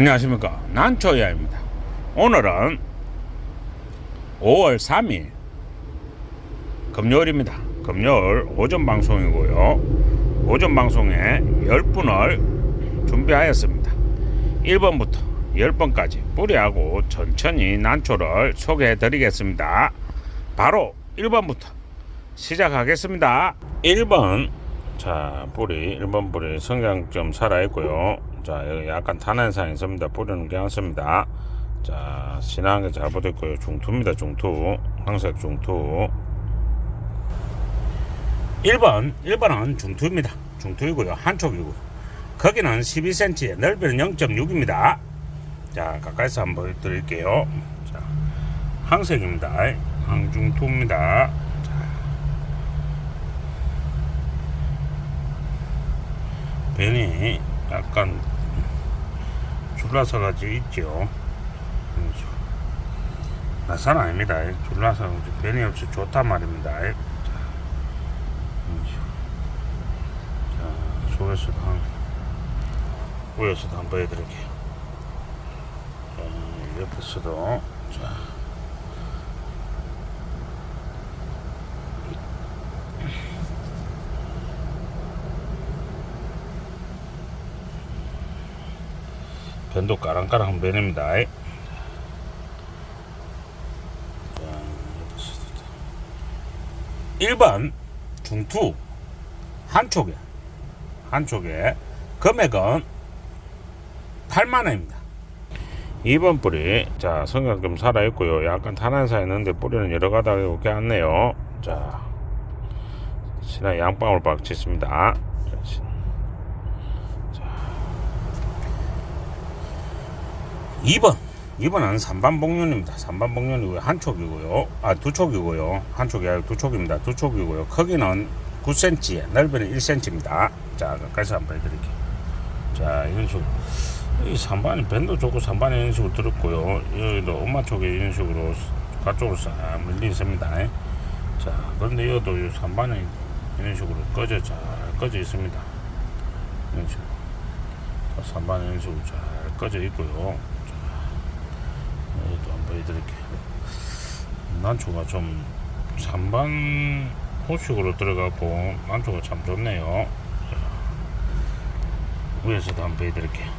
안녕하십니까? 난초야입니다. 오늘은 5월 3일 금요일입니다. 금요일 오전 방송이고요. 오전 방송에 10분을 준비하였습니다. 1번부터 10번까지 뿌리하고 천천히 난초를 소개해 드리겠습니다. 바로 1번부터 시작하겠습니다. 1번. 자 뿌리 1번 뿌리 성장 좀 살아있고요 자 여기 약간 탄환상이 있습니다. 뿌리는 괜찮습니다. 자 신한게 잘 붙어있고요. 중투입니다. 중투. 황색 중투. 1번 1번은 중투입니다. 중투이고요. 한쪽이고요. 거기는 12cm 넓이는 0.6입니다. 자 가까이서 한번 보여드릴게요. 자 황색입니다. 항중투입니다. 변이 약간 줄라서 가지고 있죠. 그렇죠. 나산 아닙니다. 줄라서 변이 없이 좋단 말입니다. 자, 그렇죠. 자, 속에서도 한, 위에서도 한번 보여드릴게요. 자, 옆에서도, 자. 변도 까랑까랑 변입니다. 자, 여기서도. 1번 중투 한쪽에 한쪽에 금액은 8만원입니다. 2번 뿌리 자 성격 좀 살아있고요 약간 탄환사 있는데 뿌리는 여러 가닥이 오게 않네요 자 신화 양방울 박치습니다 자, 신- 2번 2번은 3반 복륜입니다. 3반 복륜이고요 한 촉이고요? 아 두 촉이고요. 한 촉이 아니고 두 촉입니다. 두 촉이고요. 크기는 9cm 넓이는 1cm입니다. 자 가까이서 한번 해드릴게요. 자 이런 식으로. 이 3반이 밴도 좋고 3반이 이런 식으로 들었고요. 여기도 엄마 쪽에 이런 식으로 가쪽으로 싹 밀려 있습니다. 자 그런데 이것도 이 3반이 이런 식으로 꺼져 잘 꺼져 있습니다. 이런 식으로. 자, 3반이 이런 식으로 잘 꺼져 있고요 여기도 한번 보여드릴게요. 난초가 좀 3반 호식으로 들어가고 난초가 참 좋네요. 자, 위에서도 한번 보여드릴게요.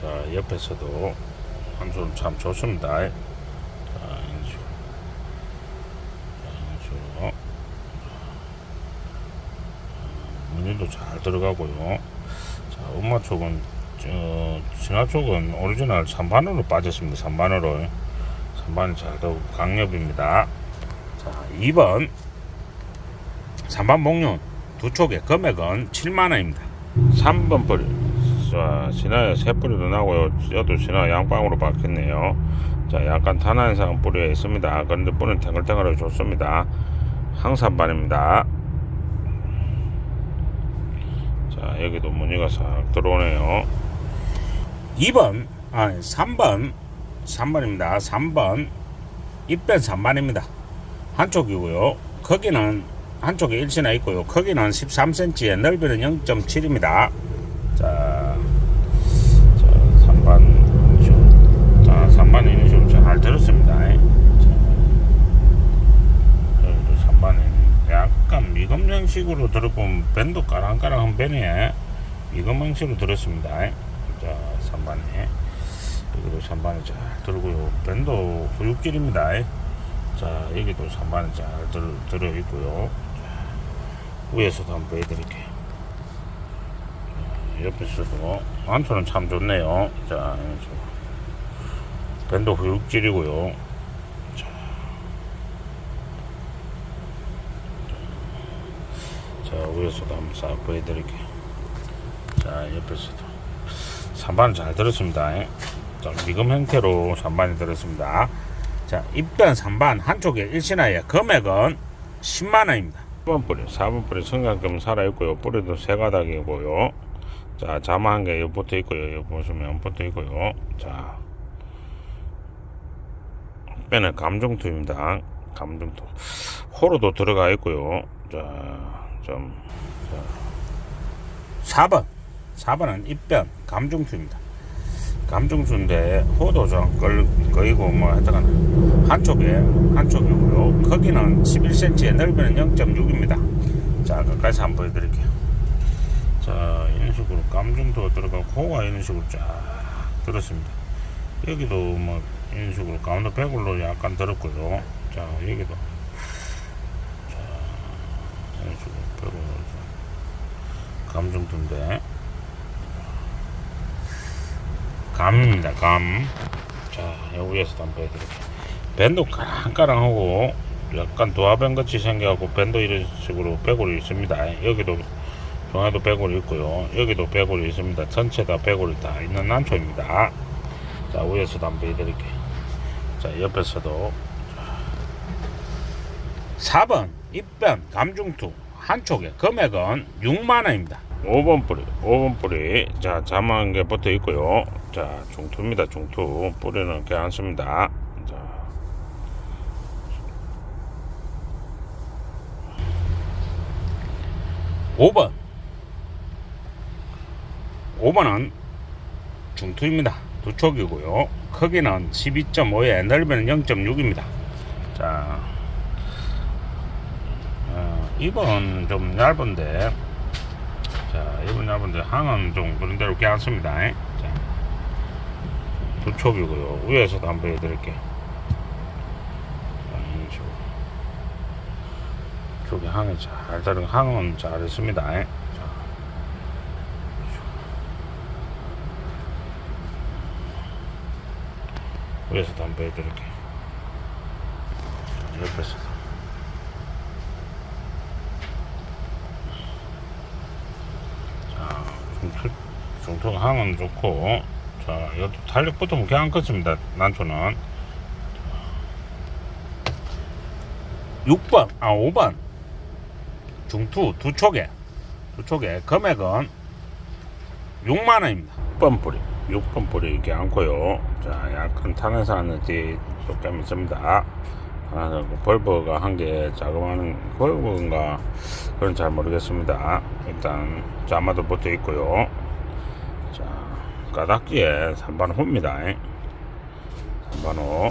자, 옆에서도 한초는 참 좋습니다. 무늬도 잘 들어가고요. 자, 엄마 쪽은 저 진화 쪽은 오리지널 3반으로 빠졌습니다. 3반으로 3반이 잘더 강력입니다. 자 2번 3반 목련 두 촉의 금액은 7만원입니다. 3번 뿌리 자 진화에 세 뿌리도 나고요. 여도 진화 양방으로 박혔네요. 자 약간 탄환상 뿌리가 있습니다. 그런데 뿌리는 탱글탱글하게 좋습니다. 항산반입니다. 자 여기도 무늬가 싹 들어오네요 2번 아니 3번 3번입니다. 3번. 입변 3반입니다. 한쪽이고요. 거기는 한쪽에 일시나 있고요. 거기는 13cm에 넓이는 0.7입니다. 자, 자 3반 자 3반이 이런 식으로 잘 들었습니다. 자, 여기도 3반이 약간 미금 형식으로 들었고 밴도 까랑까랑한 밴에 미금 형식으로 들었습니다. 자 3반에 여기도 3반에 잘 들고요. 밴도 후육질입니다. 자 여기도 3반에 잘 들, 들어있고요. 자, 위에서도 한번 보여드릴게요. 자, 옆에서도 안초는 참 좋네요. 자. 밴도 후육질이고요. 자 위에서도 한번 싹 보여드릴게요 자 옆에서도 3반은 잘 들었습니다. 자, 미금 형태로 3반이 들었습니다. 자 입변 3반 한쪽에 일신하에 금액은 10만원입니다. 4번 뿌리 4번 뿌리 성장금 살아있고요. 뿌리도 세 가닥이고요. 자 자마 한개 여기 붙어 있고요. 여기 보시면 붙어 있고요. 자 빼는 감정투입니다. 감정투. 호로도 들어가 있고요. 자 좀, 자. 4번. 4번은 입변 감중투입니다. 감중투인데 호도정 걸 거이고 뭐 하여튼 한쪽에 한쪽이고요. 크기는 11cm에 넓이는 0.6입니다. 자 가까이서 한번 보여드릴게요. 자 이런 식으로 감중도 들어가고 호가 이런 식으로 쫙 들었습니다. 여기도 뭐 이런 식으로 가운데 배골로 약간 들었고요. 자 여기도 자 이런 식으로 배골로 감중도인데 감입니다 감. 자 여기 위에서도 한번 보여드릴게요. 밴도 까랑까랑하고 약간 도화뱀 같이 생겨갖고 밴도 이런 식으로 배골이 있습니다. 여기도 중앙에도 배골이 있고요. 여기도 배골이 있습니다. 전체 다 배골이 다 있는 난초입니다. 자 위에서도 한번 보여드릴게요. 자 옆에서도 4번 입변 감중투 한쪽에 금액은 6만원입니다 5번 뿌리 5번 뿌리. 자 자만 게 붙어 있고요. 자 중투입니다 중투. 뿌리는 괜찮습니다. 자. 5번. 5번은 중투입니다. 두 촉이고요. 크기는 12.5에 넓이는 0.6입니다. 자. 어, 입은 좀 얇은데 자 입은 얇은데 항은 좀 그런 대로 괜찮습니다. 자, 두 촉이고요. 위에서도 한번 보여드릴게요. 자, 이런 식으로. 쪽에 항이 잘 다른 항은 잘했습니다. 자, 위에서도 한번 보여드릴게요. 자, 옆에서도 자, 중투, 중투 항은 좋고, 자, 이것도 탄력부터 뭐 괜찮겠습니다. 난초는. 6번, 아, 5번. 중투 두 촉에, 두 촉에 금액은 6만원입니다. 6번 뿌리, 6번 뿌리 괜찮고요. 자, 약간 탄화산은 뒤에 조금 있습니다. 아, 벌버가 한개 자그마한 벌버인가 그건 잘 모르겠습니다. 일단 자마도 붙어 있고요. 자 까닭기에 3반 호입니다. 3반 호.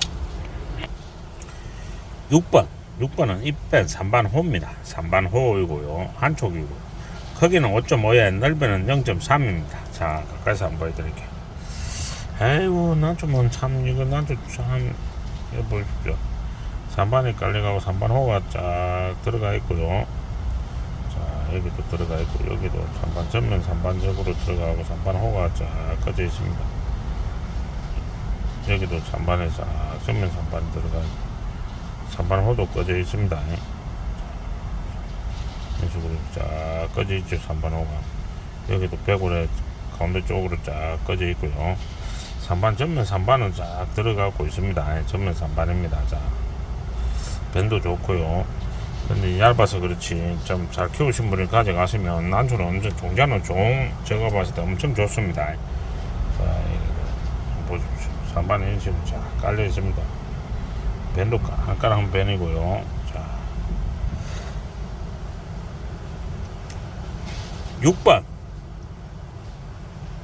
6번 6번은 입뺀 3반 호입니다. 3반 호이고요. 한쪽이고 크기는 5.5에 넓이는 0.3입니다. 자 가까이서 한번 보여드릴게요. 아이고 난좀 참 이거 난좀참 이거 보십시오. 3반이 깔려가고 3반 호가 쫙 들어가 있고요. 자, 여기도 들어가 있고, 여기도 3반 전면 3반적으로 들어가고 3반 호가 쫙 꺼져 있습니다. 여기도 3반에 쫙 전면 3반 들어가 있고, 3반 호도 꺼져 있습니다. 이런 식으로 쫙 꺼져 있죠, 3반 호가. 여기도 배골에 가운데 쪽으로 쫙 꺼져 있고요. 3반 전면 3반은 쫙 들어가고 있습니다. 전면 3반입니다. 자. 밴도 좋고요. 근데 얇아서 그렇지 좀 잘 키우신 분이 가져가시면 난초는 엄청 종자는 좋은 제가 봤을 때 엄청 좋습니다. 자, 보십시오. 상반에 식으로 쫙 깔려 있습니다. 밴도 깐깐한 밴이고요. 자, 6번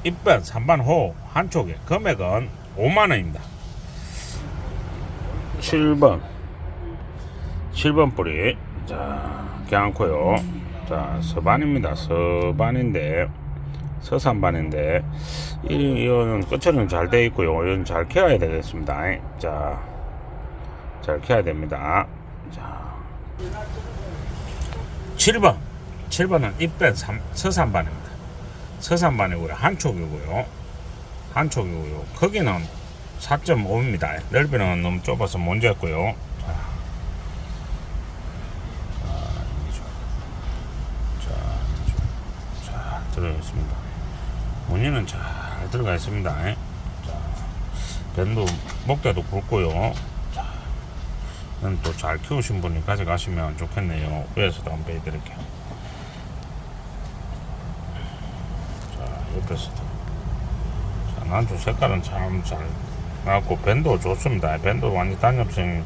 입반 3반 호 한쪽에 금액은 5만 원입니다. 7번 7번 뿌리. 자 괜찮고요. 자 서반입니다. 서반인데 서산반인데 이, 이거는 끝처리는 잘돼 있고요. 이건 잘 키워야 되겠습니다. 자잘 키워야 됩니다. 자. 7번. 7번은 입변 서산반입니다. 서산반이고요 한쪽이고요. 한쪽이고요. 크기는 4.5입니다. 넓이는 너무 좁아서 문제였고요 잘 들어가 있습니다. 무늬는 잘 들어가 있습니다. 자, 밴도 목대도 굵고요. 자, 또잘 키우신 분이 가져가시면 좋겠네요. 위에서도 한번 빼드릴게요. 자, 옆에서도. 자, 난초 색깔은 참 잘 나왔고, 밴도 좋습니다. 밴도 완전 단엽성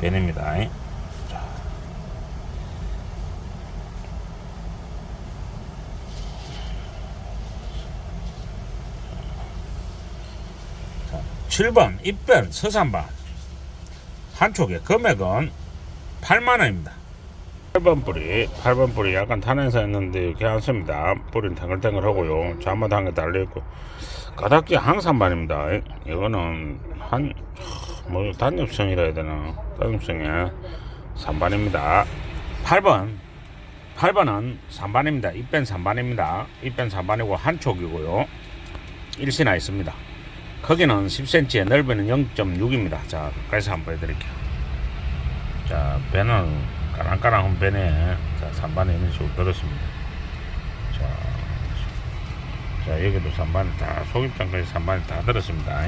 밴입니다. 7번 입변 서산반 한 촉에 금액은 8만원입니다. 8번 뿌리 8번 뿌리 약간 탄행사 했는데 않습니다. 뿌리는 탱글탱글 하고요. 잠옷 한개 달려있고. 가닥지 항산반입니다. 이거는 한 뭐 단엽성이라 해야 되나. 단엽성에 3반입니다. 8번 8번은 3반입니다. 입변 3반입니다. 입변 3반이고 한 촉이고요. 일시나 있습니다 크기는 10cm에 넓이는 0.6입니다. 자 가까이서 한번 보여드릴게요. 자 배는 까랑까랑한 배네. 자 3반에 이런 식으로 들었습니다. 자, 자 여기도 3반 다 속입장까지 3반이 다 들었습니다.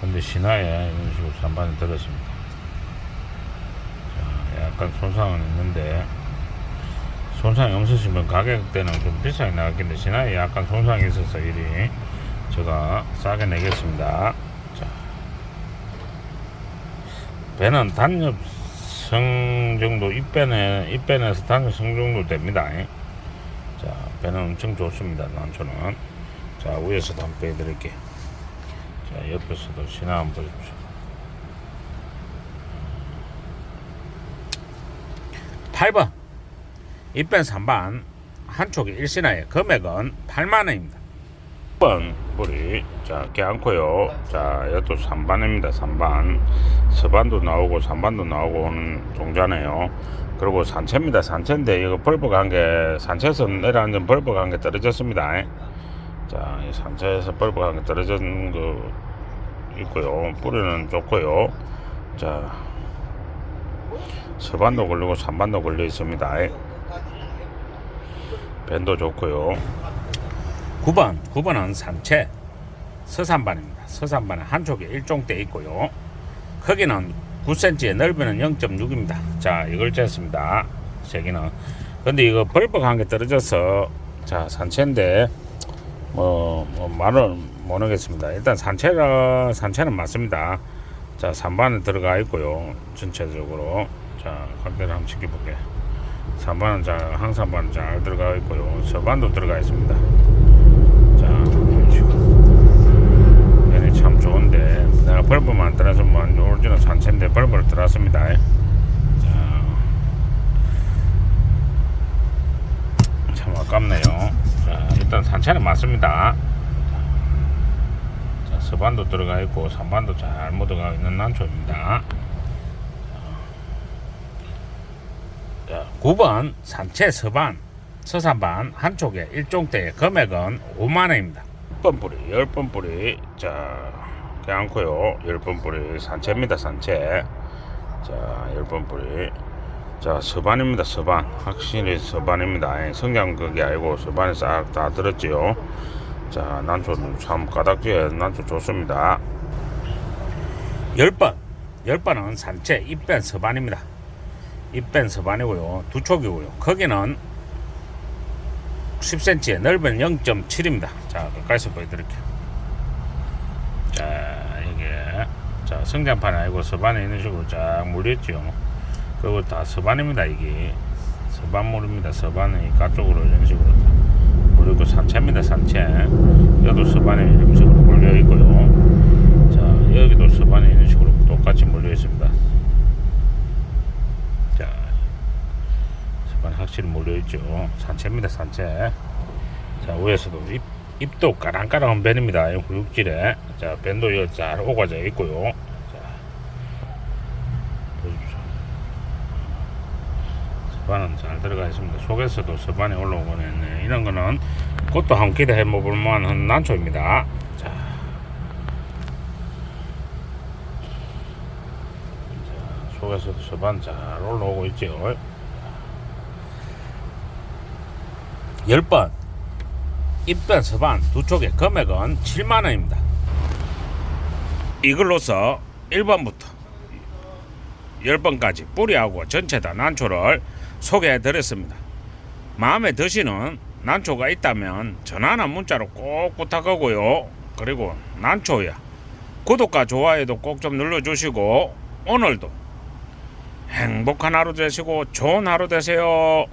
근데 신화에 이런 식으로 3반이 들었습니다. 자 약간 손상은 있는데 손상이 없으시면 가격대는 좀 비싸게 나갔겠는데 신화에 약간 손상이 있어서 일이 제가 싸게 내겠습니다. 자. 배는 단엽성 정도 입배는 입배에서 단엽성 정도 됩니다. 자 배는 엄청 좋습니다 난초는. 자 위에서도 한번 보여드릴게요. 자 옆에서도 신화 한번 보십시오. 8번 입변 3반 한쪽에 일신화의 금액은 8만원입니다. 1번 뿌리. 자 깨안고요. 자 이것도 3반입니다 3반. 서반도 나오고 3반도 나오고 하는 종자네요. 그리고 산채입니다 산채인데 이거 벌버가 한게 산채에서 내려앉은 벌버가 한게 떨어졌습니다. 자, 이 산채에서 벌버가 한게 떨어진 거 있고요. 뿌리는 좋고요. 자 서반도 걸리고 3반도 걸려 있습니다 밴도 좋고요. 9번 9번은 산채 서산반입니다. 서산반은 한쪽에 일종대 있고요. 크기는 9cm에 넓이는 0.6입니다. 자 이걸 쟀습니다. 세기는. 근데 이거 벌벅한 게 떨어져서 자 산채인데 뭐, 뭐 말은 모르겠습니다. 일단 산채라 산채는 맞습니다. 자 3반은 들어가 있고요. 전체적으로. 자 각대를 한번 지켜볼게요 3반은 잘 항산반은 잘 들어가 있고요. 서반도 들어가 있습니다. 자 얘네 참 좋은데 내가 벌브만 들어서면 오리지널 산채인데 벌브를 들었습니다. 자 참 아깝네요. 자 일단 산채는 맞습니다. 자 서반도 들어가 있고 3반도 잘 묻어가 있는 난초입니다 자, 9번 산채 서반 서산반 한쪽에 일종대의 금액은 5만원입니다. 10번 뿌리 10번 뿌리. 자 않고요. 10번 뿌리 산채입니다 산채. 자 10번 뿌리. 자 서반입니다 서반. 확실히 서반입니다. 예, 성장극이 아니고 서반이 싹다 들었지요. 자 난초는 참 가닥지에 난초 좋습니다. 10번 10번은 산채 입변 서반입니다 입변 서반이고요. 두 촉이고요. 거기는 10cm에 넓이는 0.7입니다. 자 가까이서 보여드릴게요. 자 이게 자 성장판이 아니고 서반에 있는 식으로 쫙 물렸죠. 그리고 다 서반입니다 이게. 서반물입니다. 서반이 가쪽으로 이런 식으로 다 물리고 산채입니다 산채. 여기도 서반에 이런 식으로 물려 있고요. 자 여기도 서반에 이런 식으로 똑같이 물려 있습니다 자 서반 확실히 물려 있죠. 산채입니다 산채. 자 위에서도 잎, 잎도 까랑까랑한 밴입니다. 이 구육질에. 자 밴도 잘 오가져 있고요. 자 보십시오. 서반은 잘 들어가 있습니다. 속에서도 서반이 올라오고 있네. 이런 거는 그것도 한 기대 해먹을 만한 난초입니다. 자. 자, 속에서도 서반 잘 올라오고 있죠 10번. 입변 서반 두 쪽의 금액은 7만원입니다. 이걸로서 1번부터 10번까지 뿌리하고 전체 다 난초를 소개해 드렸습니다. 마음에 드시는 난초가 있다면 전화나 문자로 꼭 부탁하고요. 그리고 난초야. 구독과 좋아요도 꼭 좀 눌러주시고 오늘도 행복한 하루 되시고 좋은 하루 되세요